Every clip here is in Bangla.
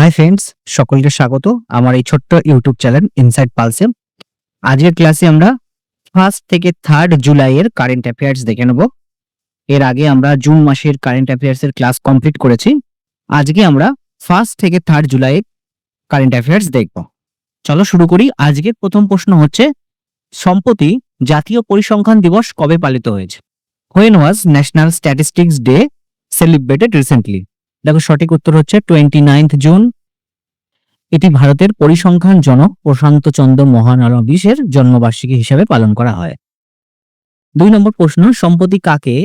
হাই ফ্রেন্ডস সকলকে স্বাগত আমার এই ছোট্ট ইউটিউব চ্যানেল ইনসাইড পালসে আজকের ক্লাসে আমরা ফার্স্ট থেকে থার্ড জুলাইয়ের কারেন্ট অ্যাফেয়ার্স দেখে নেব। এর আগে আমরা জুন মাসের কারেন্ট অ্যাফেয়ার্স এর ক্লাস কমপ্লিট করেছি। আজকে আমরা ফার্স্ট থেকে থার্ড জুলাইয়ের কারেন্ট অ্যাফেয়ার্স দেখব। চলো শুরু করি। আজকের প্রথম প্রশ্ন হচ্ছে, সম্প্রতি জাতীয় পরিসংখ্যান দিবস কবে পালিত হয়েছে? When was national statistics day celebrated recently দেখো সঠিক উত্তর হচ্ছে টোয়েন্টি নাইন্থ জুন এটি ভারতের পরিসংখ্যান জনক প্রশান্ত চন্দ্র মহানবীশের জন্মবার্ষিকী হিসেবে পালন করা হয়। দুই নম্বর প্রশ্ন সম্প্রতি কাকে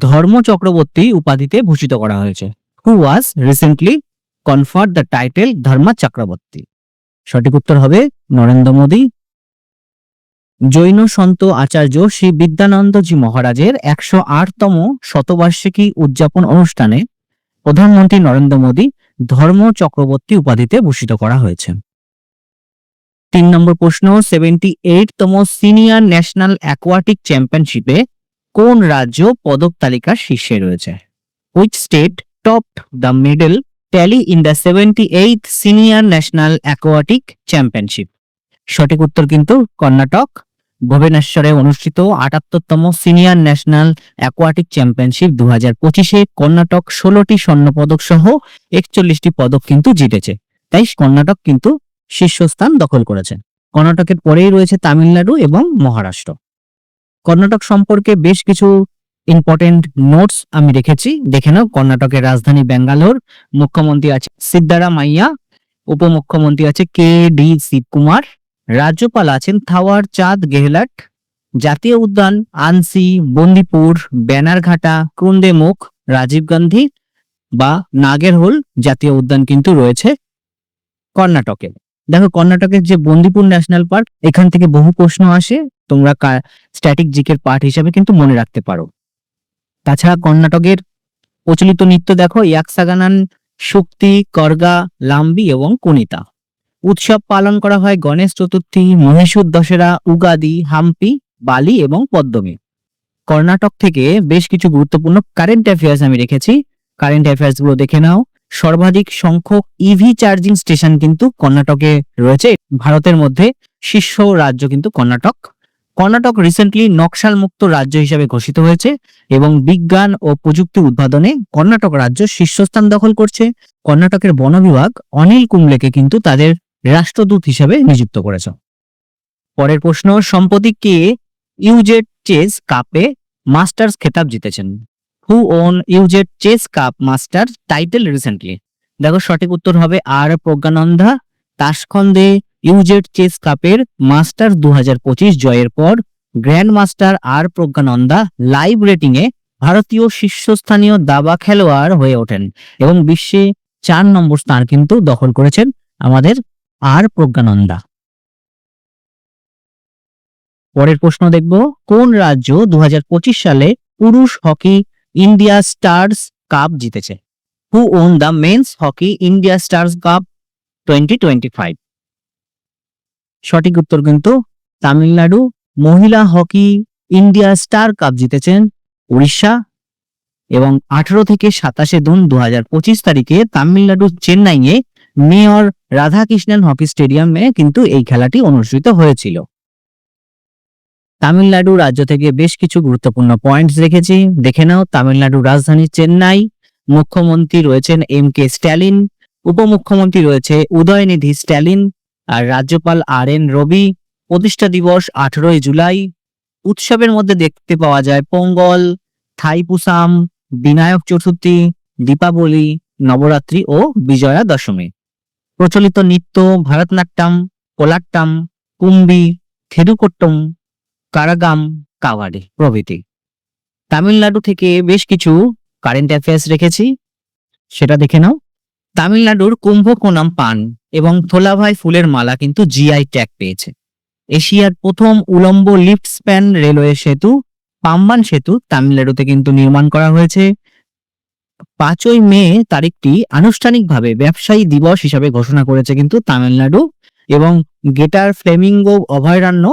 ধর্ম চক্রবর্তী উপাধিতে ভূষিত করা হয়েছে? Who was recently conferred the title Dharma Chakravarti সঠিক উত্তর হবে নরেন্দ্র মোদী। জৈন সন্ত আচার্য শ্রী বিদ্যানন্দজি মহারাজের একশো আটতম শতবার্ষিকী উদযাপন অনুষ্ঠানে প্রধানমন্ত্রী নরেন্দ্র মোদী ধর্ম চক্রবর্তী উপাধিতে ভূষিত করা হয়েছে। তিন নম্বর প্রশ্ন সেভেন্টি এইটতম সিনিয়র ন্যাশনাল অ্যাকোয়াটিক চ্যাম্পিয়নশিপে কোন রাজ্য পদক তালিকার শীর্ষে রয়েছে? Which state top the medal tally in the seventy eight senior national aquatic championship সঠিক উত্তর কিন্তু কর্ণাটক। ভুবনেশ্বরে অনুষ্ঠিত আটাত্তরতম সিনিয়র ন্যাশনাল অ্যাকোয়াটিক চ্যাম্পিয়নশিপ দু হাজার পঁচিশে কর্ণাটক ষোলোটি স্বর্ণপদক সহ একচল্লিশটি পদক কিন্তু জিতেছে। তাই কর্ণাটক কিন্তু শীর্ষস্থান দখল করেছে। কর্ণাটকের পরেই রয়েছে তামিলনাড়ু এবং মহারাষ্ট্র। কর্ণাটক সম্পর্কে বেশ কিছু ইম্পর্টেন্ট নোটস আমি রেখেছি। দেখে নাও, কর্ণাটকের রাজধানী ব্যাঙ্গালোর, মুখ্যমন্ত্রী আছে সিদ্দারা মাইয়া উপমুখ্যমন্ত্রী আছে কে ডি শিবকুমার। রাজ্যপাল আছেন থাওয়ার চাঁদ গেহলাট, জাতীয় উদ্যান আনসি, বন্দিপুর ব্যানারঘাটা ক্রুন্দেমুখ, রাজীব গান্ধী বা নাগেরহোল জাতীয় উদ্যান কিন্তু রয়েছে কর্ণাটকে। দেখো কর্ণাটকের যে বন্দিপুর ন্যাশনাল পার্ক, এখান থেকে বহু প্রশ্ন আসে, তোমরা স্ট্যাটিক জিকের পার্ট হিসাবে কিন্তু মনে রাখতে পারো। তাছাড়া কর্ণাটকের প্রচলিত নৃত্য দেখো, ইয়াকসাগানান, শক্তি, করগা, লাম্বি এবং কুনিতা। উৎসব পালন করা হয় গণেশ চতুর্থী, মহীশূর দশেরা উগাদি, হাম্পি, বালি এবং পদ্মমী। কর্ণাটক থেকে বেশ কিছু গুরুত্বপূর্ণ কারেন্ট অ্যাফেয়ার্স আমি রেখেছি। কারেন্ট অ্যাফেয়ার্সগুলো দেখে নাও। সর্বাধিক সংখ্যক ইভি চার্জিং স্টেশন কিন্তু কর্ণাটকে রয়েছে। ভারতের মধ্যে শীর্ষ রাজ্য কিন্তু কর্ণাটক। কর্ণাটক রিসেন্টলি নকশাল মুক্ত রাজ্য হিসেবে ঘোষিত হয়েছে এবং বিজ্ঞান ও প্রযুক্তি উদ্ভাবনে কর্ণাটক রাজ্য শীর্ষস্থান দখল করছে। কর্ণাটকের বন বিভাগ অনিল কুম্বলেকে কিন্তু তাদের রাষ্ট্রদূত হিসেবে নিযুক্ত করেছ। পরের প্রশ্ন, সম্প্রতি কে ইউজেড চেস কাপে মাস্টার্স খেতাব জিতেছেন? Who, won, U Z chess cup master title recently. দেখো সঠিক উত্তর হবে আর প্রজ্ঞানন্দা তাসখন্দে ইউজেড চেস কাপের মাস্টার দু হাজার পঁচিশ জয়ের পর grand master R Praggnanandhaa live rating এ ভারতীয় শীর্ষস্থানীয় দাবা খেলোয়াড় হয়ে ওঠেন এবং বিশ্বে চার নম্বর স্থান কিন্তু দখল করেছেন আমাদের আর প্রজ্ঞানন্দা। পরের প্রশ্ন দেখব, কোন রাজ্য দু হাজার পঁচিশ সালে পুরুষ হকি ইন্ডিয়া স্টার্স কাপ জিতেছে? Who won the men's hockey India stars cup twenty twenty five সঠিক উত্তর কিন্তু তামিলনাড়ু। মহিলা হকি ইন্ডিয়া স্টার কাপ জিতেছেন উড়িষ্যা এবং আঠারো থেকে সাতাশে জুন দু হাজার পঁচিশ তারিখে তামিলনাড়ুর চেন্নাইয়ে মেয়র রাধাকৃষ্ণন হকি স্টেডিয়ামে কিন্তু এই খেলাটি অনুষ্ঠিত হয়েছিল। তামিলনাড়ু রাজ্য থেকে বেশ কিছু গুরুত্বপূর্ণ পয়েন্টস রেখেছি দেখে নাও তামিলনাড়ুর রাজধানী চেন্নাই। মুখ্যমন্ত্রী রয়েছেন এম কে স্ট্যালিন। উপমুখ্যমন্ত্রী রয়েছে উদয়নিধি স্ট্যালিন। আর রাজ্যপাল আর এন রবি। প্রতিষ্ঠা দিবস আঠেরোই জুলাই। উৎসবের মধ্যে দেখতে পাওয়া যায় পোঙ্গল, থাইপুসাম, বিনায়ক চতুর্থী, দীপাবলি, নবরাত্রি ও বিজয়া দশমী। প্রচলিত নৃত্য, ভারতনাট্যম, কোলাট্টাম, কুম্বি থেরুকোট্টম কারাগাম কাওয়াড়ি প্রভৃতি। তামিলনাড়ু থেকে বেশ কিছু কারেন্ট অ্যাফেয়ার্স রেখেছি, সেটা দেখে নাও। তামিলনাড়ুর কুম্ভকোনাম পান এবং থোলাভাই ফুলের মালা কিন্তু জিআই ট্যাগ পেয়েছে। এশিয়ার প্রথম উলম্ব লিফট স্প্যান রেলওয়ে সেতু, পাম্বান সেতু তামিলনাড়ুতে কিন্তু নির্মাণ করা হয়েছে। পাঁচই মে তারিখটি আনুষ্ঠানিকভাবে ব্যবসায়ী দিবস হিসাবে ঘোষণা করেছে কিন্তু তামিলনাড়ু এবং গেটার ফ্লেমিঙ্গো অভয়ারণ্য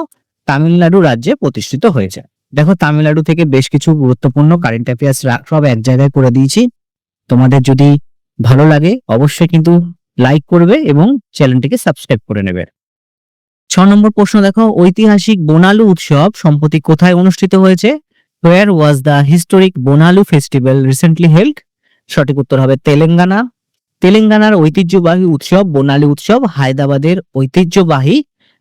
তামিলনাড়ু রাজ্যে প্রতিষ্ঠিত হয়েছে। দেখো, তামিলনাড়ু থেকে বেশ কিছু গুরুত্বপূর্ণ কারেন্ট অ্যাফেয়ার্স সব এক জায়গায় করে দিয়েছি। তোমাদের যদি ভালো লাগে, অবশ্যই কিন্তু লাইক করবে এবং চ্যানেলটিকে সাবস্ক্রাইব করে নেবে। ছ নম্বর প্রশ্ন দেখো, ঐতিহাসিক বোনালু উৎসব সম্প্রতি কোথায় অনুষ্ঠিত হয়েছে? Where was the historic Bonalu festival recently held সঠিক উত্তর হবে তেলেঙ্গানা। তেলেঙ্গানার ঐতিহ্যবাহী উৎসব, বোনালি উৎসব, হায়দ্রাবাদের ঐতিহ্যবাহী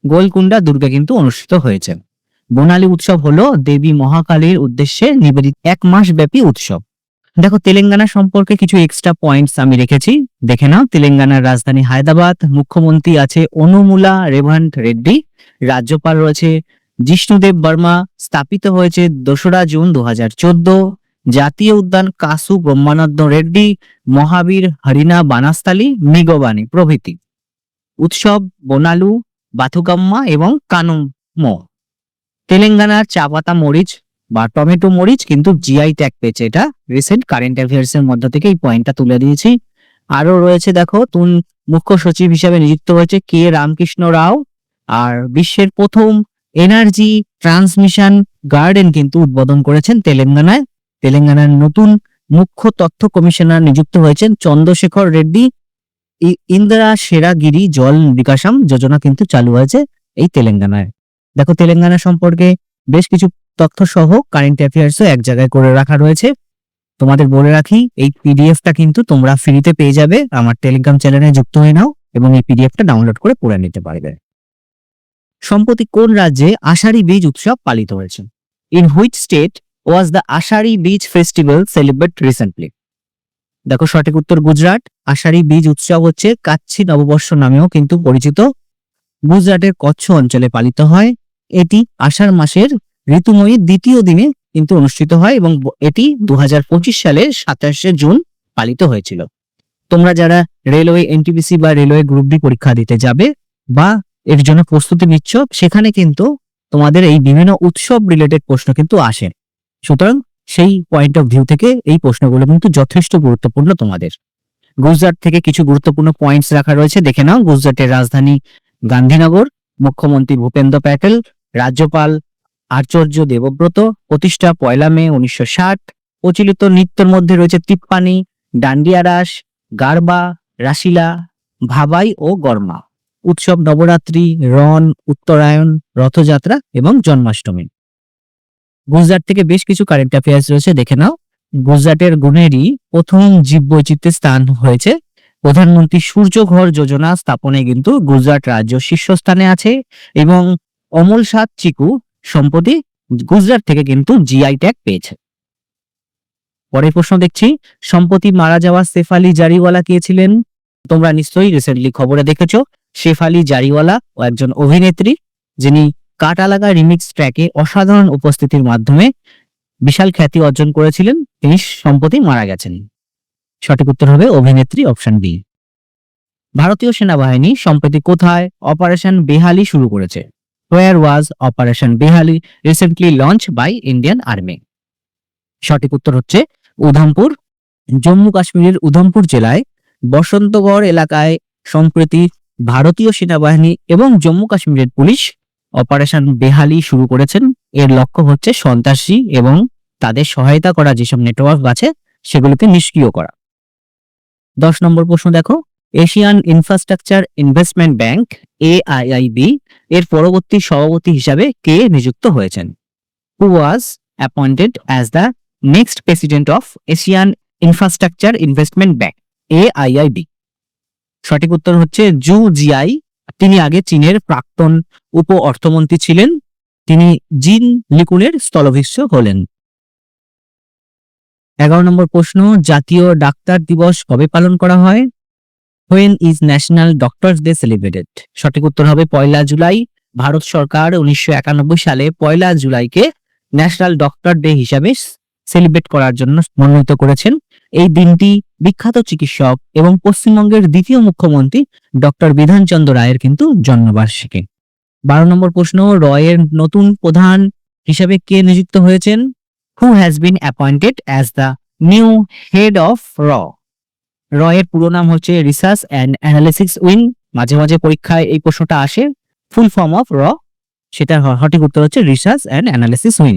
গোলকুন্ডা দুর্গে কিন্তু অনুষ্ঠিত হয়েছে। বোনালি উৎসব হলো দেবী মহাকালীর উদ্দেশ্যে নিবেদিত এক মাস ব্যাপী উৎসব। দেখো, তেলেঙ্গানা সম্পর্কে কিছু এক্সট্রা পয়েন্টস আমি রেখেছি। দেখে নাও, তেলেঙ্গানার রাজধানী হায়দ্রাবাদ, মুখ্যমন্ত্রী আছে অনুমুলা রেভান্ট রেড্ডি, রাজ্যপাল রয়েছে জিষ্ণুদেব বর্মা, স্থাপিত হয়েছে দোসরা জুন দু হাজার চোদ্দ। জাতীয় উদ্যান কাসু ব্রহ্মানন্দ রেড্ডি, মহাবীর হরিণা বানাস্তালি, মৃগবাণী প্রভৃতি। উৎসব বোনালু, বাথুকাম্মা এবং কানুমো তেলেঙ্গানার চা পাতা মরিচ বা টমেটো মরিচ কিন্তু জিআই ট্যাগ পেয়েছে। এটা রিসেন্ট কারেন্ট অ্যাফেয়ার্স এর মধ্য থেকে এই পয়েন্টটা তুলে দিয়েছি। আরও রয়েছে দেখো, তুন মুখ্য সচিব হিসেবে নিযুক্ত হয়েছে কে রামকৃষ্ণ রাও। আর বিশ্বের প্রথম এনার্জি ট্রান্সমিশন গার্ডেন কিন্তু উদ্বোধন করেছেন তেলেঙ্গানায়। তেলেঙ্গানার নতুন মুখ্য তথ্য কমিশনার নিযুক্ত হয়েছেন চন্দ্রশেখর রেড্ডি। ইন্দিরা সেরাগিরি জল বিকাশম যোজনা কিন্তু চালু হয়েছে এই তেলেঙ্গানায়। দেখো তেলেঙ্গানা সম্পর্কে বেশ কিছু তথ্য সহ কারেন্ট অ্যাফেয়ার্সও এক জায়গায় করে রাখা রয়েছে। তোমাদের বলে রাখি, এই পিডিএফটা কিন্তু তোমরা ফ্রিতে পেয়ে যাবে। আমার টেলিগ্রাম চ্যানেলে যুক্ত হয়ে নাও এবং এই পিডিএফটা ডাউনলোড করে পড়ে নিতে পারবে। সম্প্রতি কোন রাজ্যে আষাঢ়ি বীজ উৎসব পালিত হয়েছে? In which state was the Ashadhi Beej festival celebrate recently দেখো সঠিক উত্তর গুজরাট। আষাঢ়ি বীজ উৎসব হচ্ছে কাচ্ছি নববর্ষ নামেও কিন্তু পরিচিত। গুজরাটের কচ্ছ অঞ্চলে পালিত হয়। এটি আষাঢ় মাসের ঋতুময়ী দ্বিতীয় দিনে কিন্তু অনুষ্ঠিত হয় এবং এটি দু সালের সাতাশে জুন পালিত হয়েছিল। তোমরা যারা রেলওয়ে এনটিপিসি বা রেলওয়ে গ্রুপ ডি পরীক্ষা দিতে যাবে বা এর জন্য প্রস্তুতি নিচ্ছ, সেখানে কিন্তু তোমাদের এই বিভিন্ন উৎসব রিলেটেড প্রশ্ন কিন্তু আসে। সুতরাং সেই পয়েন্ট অফ ভিউ থেকে এই প্রশ্নগুলো কিন্তু যথেষ্ট গুরুত্বপূর্ণ তোমাদের। গুজরাট থেকে কিছু গুরুত্বপূর্ণ পয়েন্টস রাখা রয়েছে, দেখে নাও। গুজরাটের রাজধানী গান্ধীনগর, মুখ্যমন্ত্রী ভূপেন্দ্র প্যাটেল, রাজ্যপাল আচার্য দেবব্রত, প্রতিষ্ঠা পয়লা মে উনিশশো ষাট, প্রচলিত নৃত্যের মধ্যে রয়েছে তিপ্পানি, ডান্ডিয়া রাস, গারবা, রাসিলা, ভাবাই ও গরমা। উৎসব, নবরাত্রি রন উত্তরায়ণ, রথযাত্রা এবং জন্মাষ্টমী। গুজরাট থেকে বেশ কিছু কারেন্ট অ্যাফেয়ার্স রয়েছে, দেখে নাও। গুজরাটের গুনেরই প্রথম জীব বৈচিত্র্যের স্থান হয়েছে। প্রধানমন্ত্রী সূর্য ঘর যোজনা স্থাপনে কিন্তু গুজরাট রাজ্য শীর্ষস্থানে আছে এবং অমল সাত চিকু সম্প্রতি গুজরাট থেকে কিন্তু জিআই ট্যাগ পেয়েছে। পরের প্রশ্ন দেখছি, সম্প্রতি মারা যাওয়া সেফালি জারিওয়ালা কে ছিলেন? তোমরা নিশ্চয়ই রিসেন্টলি খবরে দেখেছ, শেফালি জারিওয়ালা ও একজন অভিনেত্রী, যিনি কাটা লাগা রিমিক্স ট্র্যাকে অসাধারণ উপস্থিতির মাধ্যমে বিশাল খ্যাতি অর্জন করেছিলেন। তিনি সম্প্রতি মারা গেছেন। সঠিক উত্তর হবে অভিনেত্রী অপশন বি। ভারতীয় সেনাবাহিনী সম্প্রতি কোথায় অপারেশন বেহালি শুরু করেছে? Where was operation Behali recently launch by Indian army সঠিক উত্তর হচ্ছে উধমপুর, জম্মু কাশ্মীরের উধমপুর জেলায়। বসন্তগড় এলাকায় সম্প্রতি ভারতীয় সেনাবাহিনী এবং জম্মু কাশ্মীরের পুলিশ অপারেশন বেহালি শুরু করেছেন। এর লক্ষ্য হচ্ছে সন্ত্রাসী এবং তাদের সহায়তা করা যেসব নেটওয়ার্ক আছে, সেগুলোকে নিষ্ক্রিয় করা। দশ নম্বর প্রশ্ন দেখো। Asian Infrastructure Investment Bank AIIB এর পরবর্তী সভাপতি হিসাবে কে নিযুক্ত হয়েছেন? Who was appointed as the next president of Asian Infrastructure Investment Bank AIIB সঠিক উত্তর হচ্ছে জু জিআই তিনি আগে চীনের প্রাক্তন উপ অর্থমন্ত্রী ছিলেন, তিনি জিন লিকুনের স্থলভিষ্য হলেন। এগারো নম্বর প্রশ্ন, জাতীয় ডাক্তার দিবস কবে পালন করা হয়? When is national doctors day celebrated সঠিক উত্তর হবে পয়লা জুলাই। ভারত সরকার উনিশশো একানব্বই সালে পয়লা জুলাইকে ন্যাশনাল ডক্টর ডে হিসাবে সেলিব্রেট করার জন্য মনোনীত করেছেন। এই দিনটি বিখ্যাত চিকিৎসক এবং পশ্চিমবঙ্গের দ্বিতীয় মুখ্যমন্ত্রী ডক্টর বিধানচন্দ্র রায়ের কিন্তু জন্মবার্ষিকী। বারো নম্বর প্রশ্ন, রয়ের নতুন প্রধান হিসাবে কে নিযুক্ত হয়েছেন? Who has been appointed as the new head of র রয়ের পুরো নাম হচ্ছে রিসার্চ অ্যান্ড অ্যানালিসিস উইং মাঝে মাঝে পরীক্ষায় এই প্রশ্নটা আসে। ফুল ফর্ম অফ র। সেটার সঠিক উত্তর হচ্ছে রিসার্চ অ্যান্ড অ্যানালিসিস উইং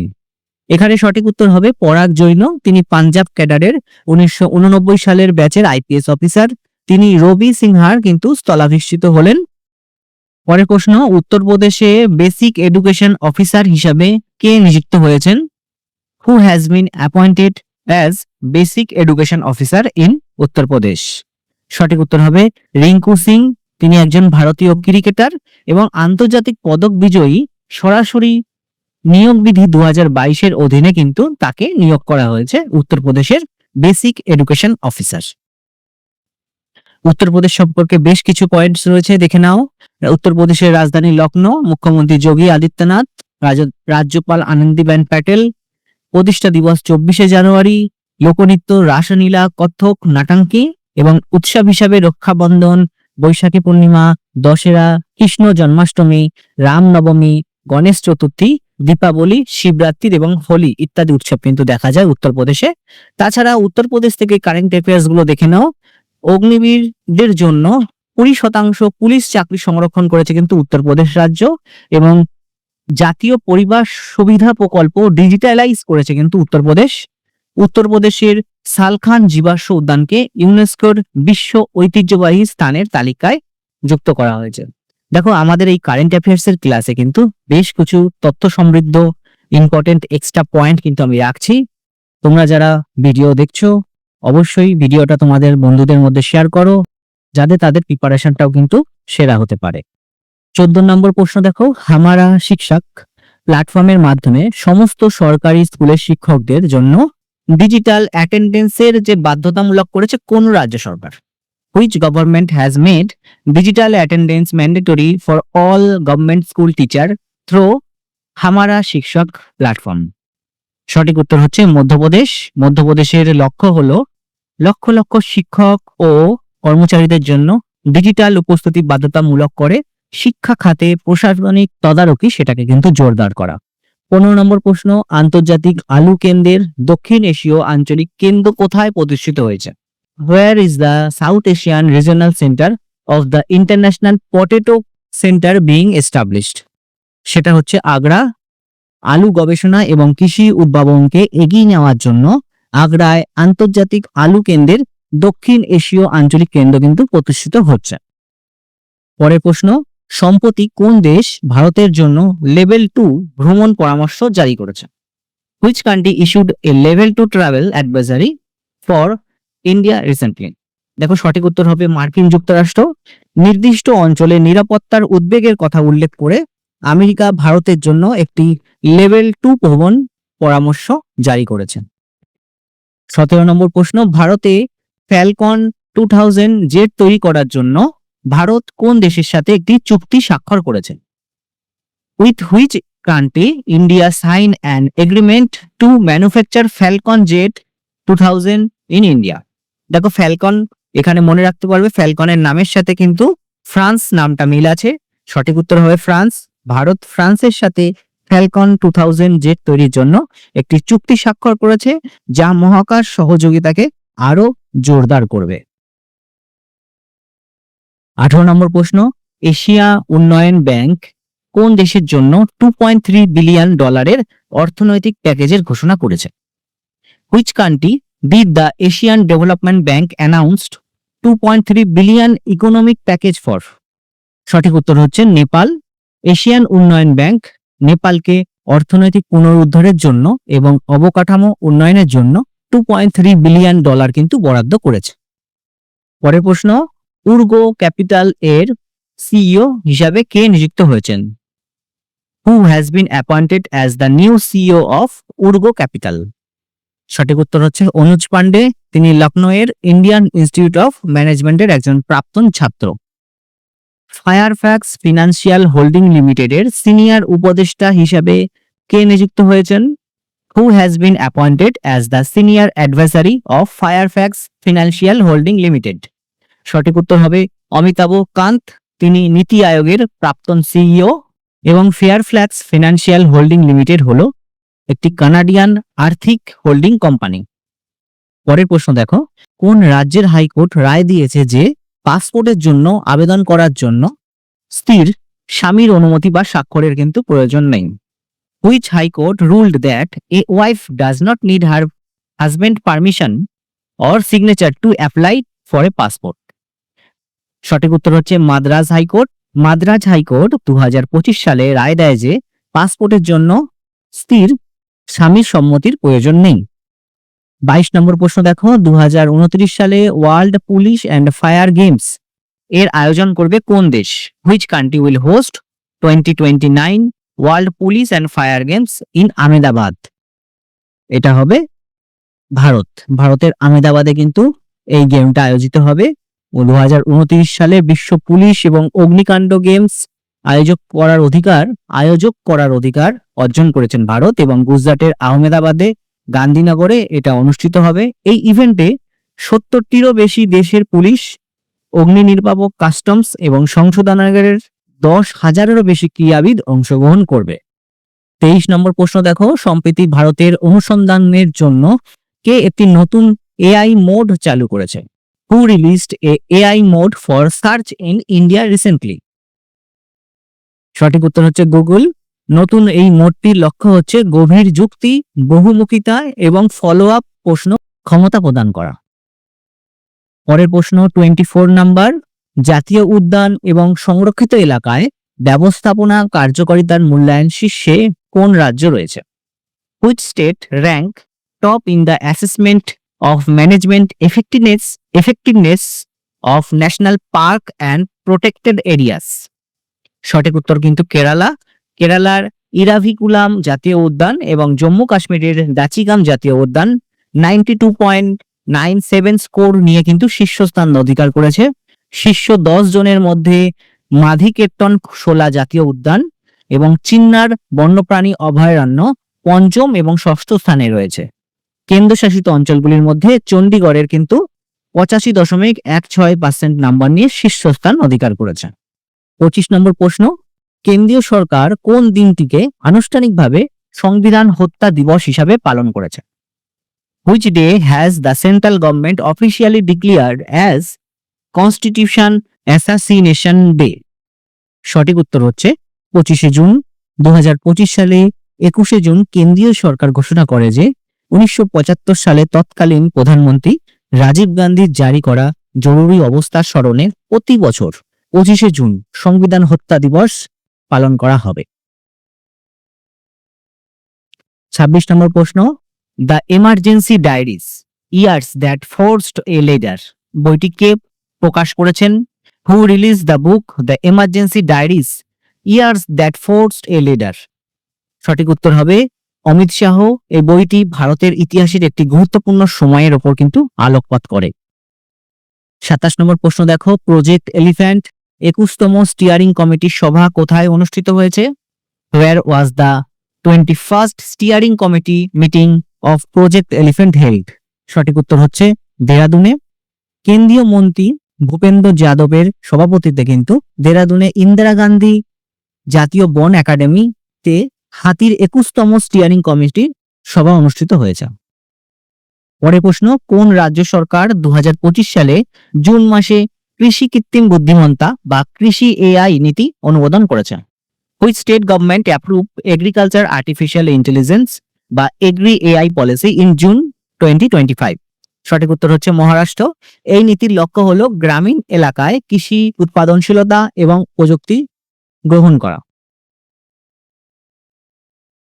এখানে সঠিক উত্তর হবে পরাগ জৈন। তিনি পাঞ্জাব ক্যাডারের উনিশশো উননব্বই সালের ব্যাচের আইপিএস অফিসার। তিনি রবি সিনহার কিন্তু স্থলাভিষিত হলেন। পরের প্রশ্ন, উত্তরপ্রদেশে বেসিক এডুকেশন অফিসার হিসাবে কে নিযুক্ত হয়েছেন? Who has been appointed as basic education officer in Uttar Pradesh? সঠিক উত্তর হবে রিঙ্কু সিং। তিনি একজন ভারতীয় ক্রিকেটার এবং আন্তর্জাতিক পদক বিজয়ী। সরাসরি নিয়োগ বিধি দু হাজার অধীনে কিন্তু তাকে নিয়োগ করা হয়েছে উত্তরপ্রদেশের বেসিক এডুকেশন অফিসার উত্তরপ্রদেশ সম্পর্কে বেশ কিছু পয়েন্টস রয়েছে, দেখে নাও। উত্তরপ্রদেশের রাজধানী লখনৌ মুখ্যমন্ত্রী যোগী আদিত্যনাথ, রাজ- রাজ্যপাল আনন্দীবেন প্যাটেল, প্রতিষ্ঠা দিবস চব্বিশে জানুয়ারি, লোকনৃত্য রাসলীলা, কত্থক, নাটাঙ্কি এবং উৎসব হিসাবে রক্ষাবন্ধন, বৈশাখী পূর্ণিমা, দশেরা, কৃষ্ণ জন্মাষ্টমী রামনবমী গণেশ চতুর্থী, দীপাবলি, শিবরাত্রি এবং হোলি ইত্যাদি উৎসব কিন্তু দেখা যায় উত্তরপ্রদেশে। তাছাড়া উত্তরপ্রদেশ থেকে কারেন্ট অ্যাফেয়ার্সগুলো দেখে নাও। অগ্নিবীরদের জন্য কুড়ি শতাংশ পুলিশ চাকরি সংরক্ষণ করেছে কিন্তু উত্তরপ্রদেশ রাজ্য এবং জাতীয় পরিবার সুবিধা প্রকল্প ডিজিটালাইজ করেছে কিন্তু উত্তরপ্রদেশ। উত্তরপ্রদেশের সালখান জীবাশ্ম উদ্যানকে ইউনেস্কোর বিশ্ব ঐতিহ্যবাহী স্থানের তালিকায় যুক্ত করা হয়েছে। দেখো, আমাদের এই কারেন্ট অ্যাফেয়ার্স এর ক্লাসে কিন্তু বেশ কিছু তথ্য সমৃদ্ধ ইম্পর্টেন্ট এক্সট্রা পয়েন্ট কিন্তু আমি রাখছি। তোমরা যারা ভিডিও দেখছ অবশ্যই ভিডিওটা তোমাদের বন্ধুদের মধ্যে শেয়ার করো, যাতে তাদের প্রিপারেশনটাও কিন্তু সেরা হতে পারে। চোদ্দ নম্বর প্রশ্ন দেখো, হামারা শিক্ষক প্ল্যাটফর্মের মাধ্যমে সমস্ত সরকারি স্কুলের শিক্ষকদের জন্য ডিজিটাল অ্যাটেন্ডেন্সের যে বাধ্যতামূলক করেছে কোন রাজ্য সরকার? Which government has made digital attendance mandatory for all government school teacher through Hamara Shikshak platform সঠিক উত্তর হচ্ছে মধ্যপ্রদেশ। মধ্যপ্রদেশের লক্ষ্য হলো লক্ষ লক্ষ শিক্ষক ও কর্মচারীদের জন্য ডিজিটাল উপস্থিতি বাধ্যতামূলক করে শিক্ষা খাতে প্রশাসনিক তদারকি সেটাকে কিন্তু জোরদার করা। পনেরো নম্বর প্রশ্ন, আন্তর্জাতিক আলু কেন্দ্রের দক্ষিণ এশীয় আঞ্চলিক কেন্দ্র কোথায় প্রতিষ্ঠিত হয়েছে? Where is the south Asian regional centre of the international potato centre being established সেটা হচ্ছে আগ্রা। আলু গবেষণা এবং কৃষি উদ্ভাবনকে এগিয়ে নেওয়ার জন্য আগ্রায় আন্তর্জাতিক আলু কেন্দ্রের দক্ষিণ এশীয় আঞ্চলিক কেন্দ্র কিন্তু প্রতিষ্ঠিত হচ্ছে। পরের প্রশ্ন, সম্প্রতি কোন দেশ ভারতের জন্য লেভেল টু ভ্রমণ পরামর্শ জারি করেছে? Which country issued a level two travel advisory for India recently দেখো, সঠিক উত্তর হবে মার্কিন যুক্তরাষ্ট্র। নির্দিষ্ট অঞ্চলে নিরাপত্তার উদ্বেগের কথা উল্লেখ করে আমেরিকা ভারতের জন্য একটি লেভেল টু ভ্রমণ পরামর্শ জারি করেছে। সতেরো নম্বর প্রশ্ন, ভারতে ফ্যালকন টু থাউজেন্ড জেট তৈরি করার জন্য ভারত কোন দেশের সাথে একটি চুক্তি স্বাক্ষর করেছে? With which country India sign an agreement to manufacture Falcon jet two thousand in India? দেখো, ফ্যালকন, এখানে মনে রাখতে পারবে, ফ্যালকনের নামের সাথে কিন্তু ফ্রান্স নামটা মিল আছে। সঠিক উত্তর হবে ফ্রান্স। ভারত ফ্রান্সের সাথে ফ্যালকন টু থাউজেন্ড জেট তৈরির জন্য একটি চুক্তি স্বাক্ষর করেছে, যা মহাকাশ সহযোগিতাকে আরও জোরদার করবে। আঠারো নম্বর প্রশ্ন, এশিয়া উন্নয়ন ব্যাংক কোন দেশের জন্য টু পয়েন্ট থ্রি বিলিয়ন ডলারের অর্থনৈতিক প্যাকেজের ঘোষণা করেছে? Which country did the Asian Development Bank announced two point three billion economic package for সঠিক উত্তর হচ্ছে নেপাল, এশিয়ান উন্নয়ন ব্যাংক নেপালকে অর্থনৈতিক পুনরুদ্ধারের জন্য এবং অবকাঠামো উন্নয়নের জন্য two point three billion dollar কিন্তু বরাদ্দ করেছে। পরের প্রশ্ন, উর্গো ক্যাপিটাল এর সিইও হিসাবে কে নিযুক্ত হয়েছেন? Who has been appointed as the new CEO of উর্গো capital? সঠিক উত্তর হচ্ছে অনুজ পান্ডে তিনি লখনৌয়ের ইন্ডিয়ান ইনস্টিটিউট অফ ম্যানেজমেন্টের একজন প্রাক্তন ছাত্র। ফায়ারফ্যাক্স ফিনান্সিয়াল হোল্ডিং লিমিটেডের সিনিয়র উপদেষ্টা হিসাবে কে নিযুক্ত হয়েছেন? Who has been appointed as the senior advisory of Fairfax Financial Holding Limited সঠিক উত্তর হবে অমিতাভ কান্ত। তিনি নীতি আয়োগের প্রাক্তন সিইও এবং ফেয়ারফ্ল্যাক্স ফিনান্সিয়াল হোল্ডিং লিমিটেড হলো একটি কানাডিয়ান আর্থিক হোল্ডিং কোম্পানি। পরের প্রশ্ন দেখো। কোন রাজ্যের হাইকোর্ট রায় দিয়েছে যে পাসপোর্টের জন্য আবেদন করার জন্য স্থির স্বামীর অনুমতি বা স্বাক্ষরের কিন্তু প্রয়োজন নেই। Which high court ruled that a wife does not need her husband permission or signature to apply for a passport সঠিক উত্তর হচ্ছে মাদ্রাজ হাইকোর্ট মাদ্রাজ হাইকোর্ট দু হাজার পঁচিশ সালে রায় দেয় যে পাসপোর্টের জন্য স্থির স্বামীর সম্মতির প্রয়োজন নেই। বাইশ নম্বর প্রশ্ন দেখো দু হাজার উনত্রিশ সালে World Police and Fire Games এর আয়োজন করবে কোন দেশ? Which country will host twenty twenty nine World Police and Fire Games in Ahmedabad? এটা হবে ভারত। ভারতের আহমেদাবাদে কিন্তু এই গেমটা আয়োজিত হবে। দু হাজার উনত্রিশ সালে বিশ্ব পুলিশ এবং অগ্নিকাণ্ড গেমস আয়োজক করার অধিকার, আয়োজক করার অধিকার অর্জন করেছেন ভারত এবং গুজরাটের আহমেদাবাদে গান্ধীনগরে এটা অনুষ্ঠিত হবে। এই ইভেন্টে সত্তরটিরও বেশি দেশের পুলিশ, অগ্নি নির্বাপক কাস্টমস এবং সংশোধনাগারের দশ হাজারেরও বেশি ক্রীড়াবিদ অংশগ্রহণ করবে। তেইশ নম্বর প্রশ্ন দেখো, সম্প্রতি ভারতের অনুসন্ধানের জন্য কে একটি নতুন এআই মোড চালু করেছে? Who released a AI mode for search in India recently সঠিক উত্তর হচ্ছে গুগল নতুন এই মোডটির লক্ষ্য হচ্ছে গভীর যুক্তি, বহুমুখিতা এবং ফলো আপ প্রশ্ন ক্ষমতা প্রদান করা। পরের প্রশ্ন টোয়েন্টি ফোর নাম্বার, জাতীয় উদ্যান এবং সংরক্ষিত এলাকায় ব্যবস্থাপনা কার্যকারিতার মূল্যায়ন শীর্ষে কোন রাজ্য রয়েছে? Which state rank top in the assessment of management effectiveness effectiveness of national park and protected areas সঠিক উত্তর কিন্তু কেরালা। কেরালার ইরাভিকুলাম জাতীয় উদ্যান এবং জম্মু কাশ্মীরের দাচিগাম জাতীয় উদ্যান ninety two point nine seven score নিয়ে কিন্তু শীর্ষস্থান অধিকার করেছে। শীর্ষ দশ জনের মধ্যে মাধিকেটন শোলা জাতীয় উদ্যান এবং চিন্নার বন্যপ্রাণী অভয়ারণ্য পঞ্চম এবং ষষ্ঠ স্থানে রয়েছে। কেন্দ্রশাসিত অঞ্চলগুলির মধ্যে চণ্ডীগড়ের কিন্তু পঁচাশি দশমিক এক ছয় পার্সেন্ট নাম্বার নিয়ে শীর্ষস্থান অধিকার করেছে। পঁচিশ নম্বর প্রশ্ন কেন্দ্রীয় সরকার কোন দিনটিকে আনুষ্ঠানিকভাবে সংবিধান হত্যা দিবস হিসাবে পালন করেছে? Which day has the central government officially declared as constitution assassination day সঠিক উত্তর হচ্ছে পঁচিশে জুন দু হাজার পঁচিশ সালে। একুশে জুন কেন্দ্রীয় সরকার ঘোষণা করে যে উনিশশো পঁচাত্তর সালে তৎকালীন প্রধানমন্ত্রী রাজীব গান্ধীর জারি করা জরুরি অবস্থা স্মরণে প্রতি বছর পঁচিশে জুন সংবিধান হত্যা দিবস পালন করা হবে। ছাব্বিশ নম্বর প্রশ্ন the emergency diaries years that forced a leader বইটি কে প্রকাশ করেছেন? Who release the book the emergency diaries years that forced a leader সঠিক উত্তর হবে, অমিত শাহ। এই বইটি ভারতের ইতিহাসের একটি গুরুত্বপূর্ণ সময়ের ওপর কিন্তু আলোকপাত করে। সাতাশ নম্বর প্রশ্ন দেখো প্রজেক্ট এলিফ্যান্ট একুশতম স্টিয়ারিং কমিটির সভা কোথায় অনুষ্ঠিত হয়েছে? Where was the twenty first steering committee meeting of project elephant held সঠিক উত্তর হচ্ছে দেরাদুনে। কেন্দ্রীয় মন্ত্রী ভূপেন্দ্র যাদবের সভাপতিত্বে কিন্তু দেরাদুনে ইন্দিরা গান্ধী জাতীয় বন একাডেমিতে হাতির একুশতম স্টিয়ারিং কমিটির সভা অনুষ্ঠিত হয়েছে। পরে প্রশ্ন, কোন রাজ্য সরকার দু হাজার পঁচিশ সালে জুন মাসে কৃষি কৃত্রিম বুদ্ধিমত্তা বা কৃষি এআই নীতি অনুমোদন করেছে। Which state government approve agriculture artificial intelligence বা agri AI policy in June twenty twenty five সঠিক উত্তর হচ্ছে মহারাষ্ট্র। এই নীতির লক্ষ্য হল গ্রামীণ এলাকায় কৃষি উৎপাদনশীলতা এবং প্রযুক্তি গ্রহণ করা।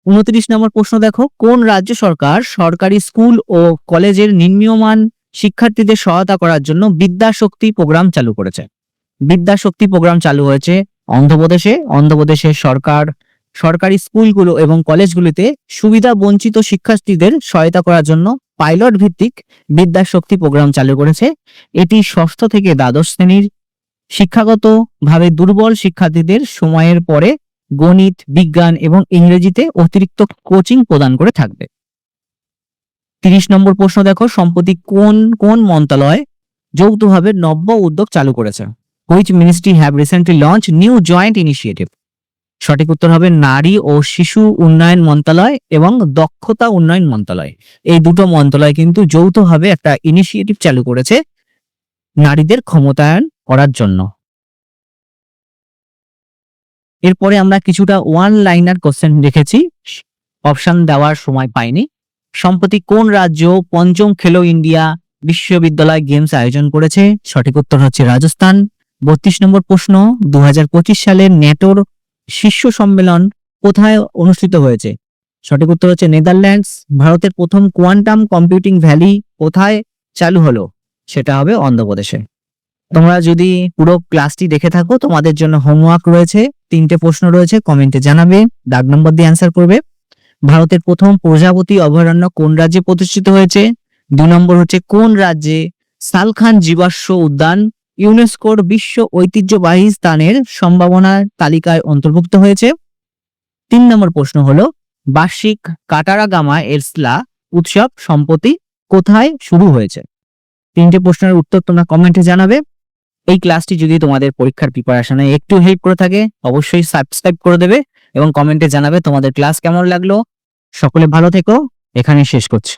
উনত্রিশ নম্বর প্রশ্ন দেখো, কোন রাজ্য সরকার সরকারি স্কুল ও কলেজের নিম্নমান শিক্ষার্থীদের সহায়তা করার জন্য বিদ্যাশক্তি প্রোগ্রাম চালু করেছে। বিদ্যাশক্তি প্রোগ্রাম চালু হয়েছে অন্ধ্রপ্রদেশে। অন্ধ্রপ্রদেশে সরকার, সরকারি স্কুলগুলো এবং কলেজগুলিতে সুবিধা বঞ্চিত শিক্ষার্থীদের সহায়তা করার জন্য পাইলট ভিত্তিক বিদ্যাশক্তি প্রোগ্রাম চালু করেছে। এটি ষষ্ঠ থেকে দ্বাদশ শ্রেণির শিক্ষাগতভাবে দুর্বল শিক্ষার্থীদের সময়ের পরে গণিত, বিজ্ঞান এবং ইংরেজিতে অতিরিক্ত কোচিং প্রদান করে থাকবে। তিরিশ নম্বর প্রশ্ন দেখো, সম্প্রতি কোন কোন মন্ত্রণালয় যৌথভাবে নব্য উদ্যোগ চালু করেছে? Which ministry have recently launch new joint initiative সঠিক উত্তর হবে নারী ও শিশু উন্নয়ন মন্ত্রণালয় এবং দক্ষতা উন্নয়ন মন্ত্রণালয় এই দুটো মন্ত্রণালয় কিন্তু যৌথভাবে একটা ইনিশিয়েটিভ চালু করেছে নারীদের ক্ষমতায়ন করার জন্য। এরপরে আমরা কিছুটা ওয়ান লাইনার কোশ্চেন রেখেছি অপশন দেওয়ার সময় পাইনি। সম্প্রতি কোন রাজ্য পঞ্চম খেলো ইন্ডিয়া বিশ্ববিদ্যালয় গেমস আয়োজন করেছে? সঠিক উত্তর হচ্ছে রাজস্থান। বত্রিশ নম্বর প্রশ্ন দু সালে ন্যাটোর শীর্ষ সম্মেলন কোথায় অনুষ্ঠিত হয়েছে? সঠিক উত্তর হচ্ছে নেদারল্যান্ডস। ভারতের প্রথম কোয়ান্টাম কম্পিউটিং ভ্যালি কোথায় চালু হলো? সেটা হবে অন্ধ্রপ্রদেশে। তোমরা যদি পুরো ক্লাসটি দেখে থাকো, তোমাদের জন্য হোমওয়ার্ক রয়েছে। তিনটে প্রশ্ন রয়েছে, কমেন্টে জানাবে। দাগ নম্বর দিয়ে অ্যান্সার করবে। ভারতের প্রথম প্রজাপতি অভয়ারণ্য কোন রাজ্যে প্রতিষ্ঠিত হয়েছে? দুই নম্বর হচ্ছে কোন রাজ্যে সালখান জীবাশ্ম উদ্যান ইউনেস্কোর বিশ্ব ঐতিহ্যবাহী স্থানের সম্ভাবনার তালিকায় অন্তর্ভুক্ত হয়েছে? তিন নম্বর প্রশ্ন হলো, বার্ষিক কাটারাগামা এরসলা উৎসব সম্প্রতি কোথায় শুরু হয়েছে? তিনটে প্রশ্নের উত্তর তোমরা কমেন্টে জানাবে। এই ক্লাসটি যদি তোমাদের পরীক্ষার প্রিপারেশনে একটু হেল্প করে থাকে, অবশ্যই সাবস্ক্রাইব করে দেবে এবং কমেন্টে জানাবে তোমাদের ক্লাস কেমন লাগল। সকলে ভালো থেকো এখানে শেষ করছি।